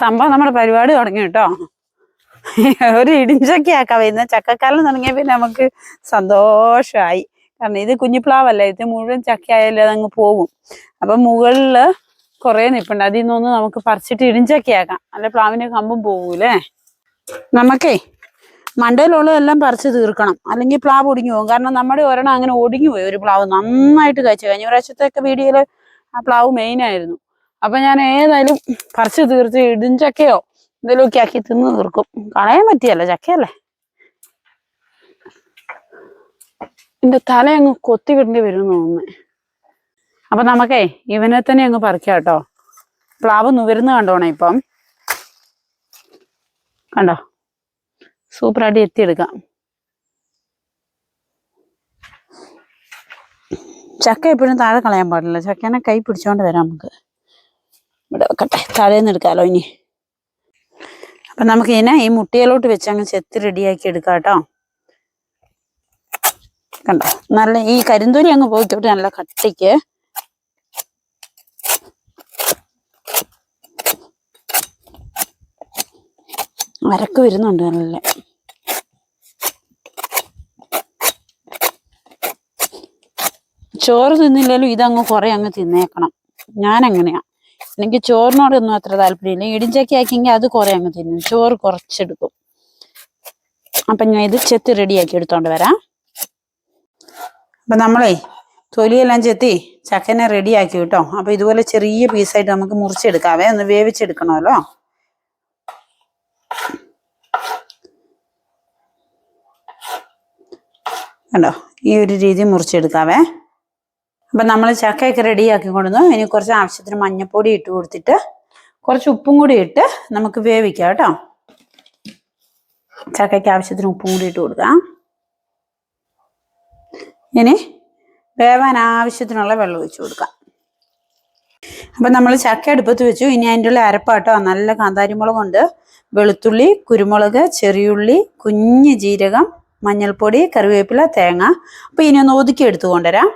സംഭവം നമ്മുടെ പരിപാടി തുടങ്ങി കേട്ടോ. ഒരു ഇടിഞ്ചൊക്കെയാക്കാം വരുന്ന ചക്കക്കാലം തുടങ്ങിയ പിന്നെ നമുക്ക് സന്തോഷമായി കാരണം ഇത് കുഞ്ഞിപ്ലാവല്ല? ഇത് മുഴുവൻ ചക്കയായാലും അതങ്ങ് പോകും അപ്പൊ മുകളിൽ കുറെ നിപ്പുണ്ട്. അതിൽ നിന്നൊന്ന് നമുക്ക് പറിച്ചിട്ട് ഇടിഞ്ചൊക്കെയാക്കാം അല്ലെ പ്ലാവിന്റെ കമ്പും പോകൂലേ നമുക്കേ മണ്ടയിലുള്ളതെല്ലാം പറിച്ച് തീർക്കണം. അല്ലെങ്കിൽ പ്ലാവ് ഒടിഞ്ഞു പോകും. കാരണം നമ്മുടെ ഒരെണ്ണം അങ്ങനെ ഒടിഞ്ഞു പോയി ഒരു പ്ലാവ്. നന്നായിട്ട് കഴിച്ചു കഴിഞ്ഞ പ്രാവശ്യത്തെയൊക്കെ വീഡിയോയിൽ ആ പ്ലാവ് മെയിൻ ആയിരുന്നു. അപ്പൊ ഞാൻ ഏതായാലും പറിച്ച് തീർത്ത് ഇടിഞ്ചക്കയോ എന്തെങ്കിലുമൊക്കെ ആക്കി തിന്ന് തീർക്കും. കളയാൻ പറ്റിയല്ല ചക്കയല്ലേ? എന്റെ തല അങ്ങ് കൊത്തി കിടേണ്ടി വരും തോന്നുന്നു. അപ്പൊ നമുക്കേ ഇവനെ തന്നെ അങ്ങ് പറിക്കാം കേട്ടോ. പ്ലാവ് നുവരുന്ന കണ്ടോണേ ഇപ്പം? കണ്ടോ? സൂപ്പറായിട്ട് എത്തിയെടുക്കാം. ചക്ക എപ്പോഴും താഴെ കളയാൻ പാടില്ല. ചക്കേനെ കൈ പിടിച്ചോണ്ട് വരാം നമുക്ക്. ഇവിടെ വെക്കട്ടെ താഴേന്ന് എടുക്കാലോ ഇനി. അപ്പൊ നമുക്ക് ഇതിനെ ഈ മുട്ടിയിലോട്ട് വെച്ച് അങ്ങ് ചെത്തി റെഡിയാക്കി എടുക്കാം കേട്ടോ. കണ്ടോ? നല്ല ഈ കരിന്തൂരി അങ്ങ് പോയിക്കോട്ടെ നല്ല കട്ടിക്ക്. വരക്ക് വരുന്നുണ്ട് നല്ല. ചോറ് തിന്നില്ലാലും ഇതങ്ങ് കുറെ അങ്ങ് തിന്നേക്കണം. ഞാൻ എനിക്ക് ചോറിനോടൊന്നും അത്ര താല്പര്യമില്ല. ഇടിഞ്ചക്കി ആക്കിയെങ്കിൽ അത് കുറേ അങ്ങ് തിന്നും. ചോറ് കുറച്ചെടുക്കും. അപ്പം ഞാൻ ഇത് ചെത്തി റെഡിയാക്കി എടുത്തോണ്ട് വരാം. അപ്പം നമ്മളേ തൊലിയെല്ലാം ചെത്തി ചക്കനെ റെഡിയാക്കി കേട്ടോ. അപ്പോൾ ഇതുപോലെ ചെറിയ പീസായിട്ട് നമുക്ക് മുറിച്ചെടുക്കാവേ. ഒന്ന് വേവിച്ചെടുക്കണമല്ലോ. കണ്ടോ? ഈ ഒരു രീതി മുറിച്ചെടുക്കാവേ. അപ്പം നമ്മൾ ചക്കയൊക്കെ റെഡിയാക്കി കൊണ്ടുവന്നു. ഇനി കുറച്ച് ആവശ്യത്തിന് മഞ്ഞപ്പൊടി ഇട്ട് കൊടുത്തിട്ട് കുറച്ച് ഉപ്പും കൂടി ഇട്ട് നമുക്ക് വേവിക്കാം കേട്ടോ. ചക്കയ്ക്ക് ആവശ്യത്തിന് ഉപ്പും കൂടി ഇട്ട് കൊടുക്കാം. ഇനി വേവാൻ ആവശ്യത്തിനുള്ള വെള്ളം ഒഴിച്ചു കൊടുക്കാം. അപ്പം നമ്മൾ ചക്ക അടുപ്പത്ത് വെച്ചു. ഇനി അതിന്റെ ഉള്ള അരപ്പാട്ടോ. നല്ല കാന്താരിമുളകുണ്ട് വെളുത്തുള്ളി കുരുമുളക് ചെറിയുള്ളി കുഞ്ഞ് ജീരകം മഞ്ഞൾപ്പൊടി കറിവേപ്പില തേങ്ങ. അപ്പോൾ ഇനി ഒന്ന് ഒതുക്കി എടുത്തു കൊണ്ടുവരാം.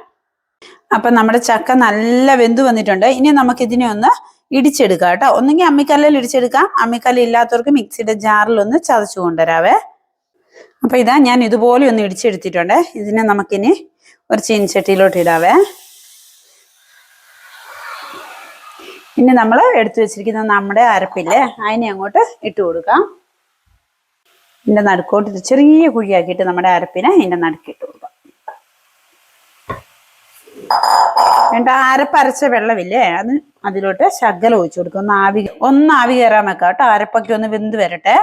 അപ്പൊ നമ്മുടെ ചക്ക നല്ല വെന്ത് വന്നിട്ടുണ്ട്. ഇനി നമുക്ക് ഇതിനെ ഒന്ന് ഇടിച്ചെടുക്കാം കേട്ടോ. ഒന്നെങ്കിൽ അമ്മിക്കല്ലിൽ ഇടിച്ചെടുക്കാം. അമ്മിക്കല്ല് ഇല്ലാത്തവർക്ക് മിക്സിയുടെ ജാറിൽ ഒന്ന് ചതച്ചു കൊണ്ടുവരാവേ. അപ്പൊ ഇതാ ഞാൻ ഇതുപോലെ ഒന്ന് ഇടിച്ചെടുത്തിട്ടുണ്ട്. ഇതിനെ നമുക്കിനി ഒരു ചീനിച്ചട്ടിയിലോട്ട് ഇടാവേ. ഇനി നമ്മൾ എടുത്തു വെച്ചിരിക്കുന്ന നമ്മുടെ അരപ്പില്ലേ അതിനെ അങ്ങോട്ട് ഇട്ട് കൊടുക്കാം. ഇതിന്റെ നടുക്കോട്ട് ചെറിയ കുഴിയാക്കിയിട്ട് നമ്മുടെ അരപ്പിനെ ഇതിന്റെ നടുക്കിട്ട് കൊടുക്കാം വേണ്ട അരപ്പരച്ച വെള്ളമില്ലേ? അത് അതിലോട്ട് ശകലം ഒഴിച്ചു കൊടുക്കും. ഒന്ന് ആവി ഒന്ന് ആവി കയറാൻ വെക്കാം കേട്ടോ. അരപ്പൊക്കെ ഒന്ന് വെന്ത് വരട്ടെ.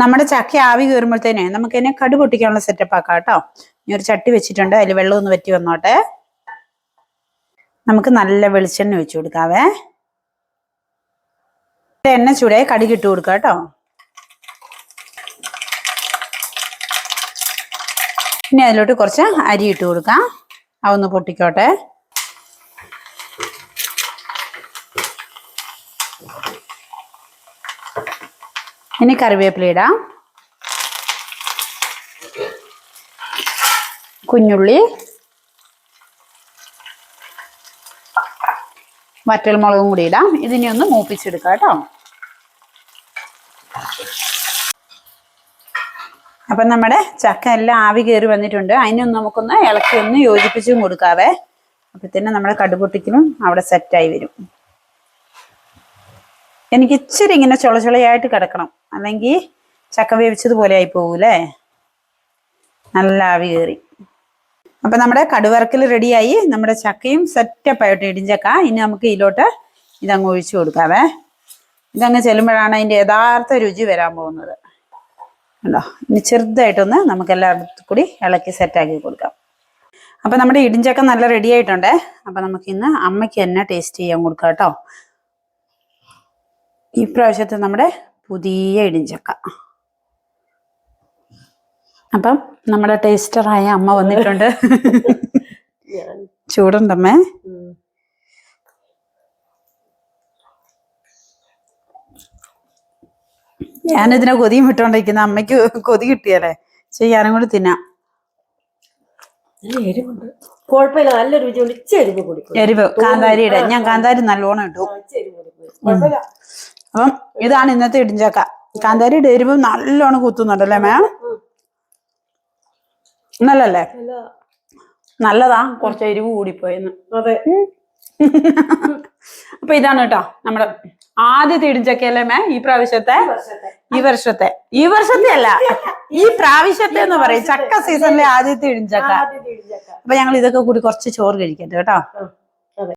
നമ്മുടെ ചക്ക ആവി കയറുമ്പോഴത്തേനെ നമുക്ക് ഇതിനെ കടു പൊട്ടിക്കാനുള്ള സെറ്റപ്പ് ആക്കാം കേട്ടോ. ഇനി ഒരു ചട്ടി വെച്ചിട്ടുണ്ട്. അതിൽ വെള്ളം ഒന്ന് വറ്റി വന്നോട്ടെ. നമുക്ക് നല്ല വെളിച്ചെണ്ണ ഒഴിച്ചു കൊടുക്കാവേ. എണ്ണ ചൂടായി കടി കിട്ടു കൊടുക്കാം കേട്ടോ. ഇനി അതിലോട്ട് കുറച്ച് അരി ഇട്ട് കൊടുക്കാം. അതൊന്ന് പൊട്ടിക്കോട്ടെ. ഇനി കറിവേപ്പില ഇടാം. കുഞ്ഞുള്ളി. വറ്റൽമുളകും കൂടി ഇടാം. ഇതിനെ ഒന്ന് മൂപ്പിച്ചെടുക്കാം കേട്ടോ. അപ്പം നമ്മുടെ ചക്ക എല്ലാം ആവി കയറി വന്നിട്ടുണ്ട്. അതിനൊന്ന് നമുക്കൊന്ന് ഇളക്കി ഒന്ന് യോജിപ്പിച്ചും കൊടുക്കാവേ. അപ്പത്തന്നെ നമ്മുടെ കടുപൊട്ടിക്കലും അവിടെ സെറ്റായി വരും. എനിക്ക് ഇച്ചിരി ഇങ്ങനെ ചുളചുളയായിട്ട് കിടക്കണം. അല്ലെങ്കിൽ ചക്ക വേവിച്ചതുപോലെ ആയി പോകൂലേ നല്ല ആവി കയറി. അപ്പൊ നമ്മുടെ കടുവറക്കൽ റെഡിയായി നമ്മുടെ ചക്കയും സെറ്റപ്പ് ആയിട്ട് ഇടിഞ്ചക്ക ഇനി നമുക്ക് ഇതിലോട്ട് ഇതങ്ങ് ഒഴിച്ചു കൊടുക്കാവേ. ഇതങ്ങ് ചെല്ലുമ്പോഴാണ് അതിന്റെ യഥാർത്ഥ രുചി വരാൻ പോകുന്നത്. ഉണ്ടോ ഇനി ചെറുതായിട്ടൊന്ന് നമുക്ക് എല്ലായിടത്തും കൂടി ഇളക്കി സെറ്റാക്കി കൊടുക്കാം. അപ്പം നമ്മുടെ ഇടിഞ്ചക്ക നല്ല റെഡി ആയിട്ടുണ്ട്. അപ്പം നമുക്ക് ഇന്ന് അമ്മയ്ക്ക് തന്നെ ടേസ്റ്റ് ചെയ്യാൻ കൊടുക്കാം കേട്ടോ. ഈ പ്രാവശ്യത്തെ നമ്മുടെ പുതിയ ഇടിഞ്ചക്ക. അപ്പം നമ്മുടെ ടേസ്റ്ററായ അമ്മ വന്നിട്ടുണ്ട്. ചൂടുണ്ടമ്മേ. ഞാനിതിനെ കൊതിയും വിട്ടോണ്ടിരിക്കുന്ന. അമ്മയ്ക്ക് കൊതി കിട്ടിയല്ലേ ചെയ്യാനും കൂടി തിന്നാം. കുഴപ്പമില്ല നല്ല രുചിയുണ്ട്. ഇച്ചിരി എരിവ് കാന്താരിയുടെ എരിവ്. ഞാൻ കാന്താരി നല്ലോണം ഇട്ടു. അപ്പം ഇതാണ് ഇന്നത്തെ ഇടിഞ്ചക്ക. കാന്താരിയുടെ എരിവ് നല്ലോണം കുത്തുന്നുണ്ടല്ലേ മാം. നല്ലല്ലേ നല്ല നല്ലതാ. കുറച്ച് എരിവ് കൂടിപ്പോയെന്ന് അതെ. അപ്പൊ ഇതാണ് കേട്ടോ നമ്മുടെ ആദ്യത്തെ ഇടിഞ്ചക്കയല്ലേ മേ ഈ പ്രാവശ്യത്തെ? ഈ വർഷത്തെ. ഈ വർഷത്തെ. അല്ല. ഈ പ്രാവശ്യത്തെ എന്ന് പറയും. ചക്ക സീസണിലെ ആദ്യത്തെ ഇടിഞ്ചക്ക. അപ്പൊ ഞങ്ങൾ ഇതൊക്കെ കൂടി കുറച്ച് ചോറ് കഴിക്കട്ടെ കേട്ടോ.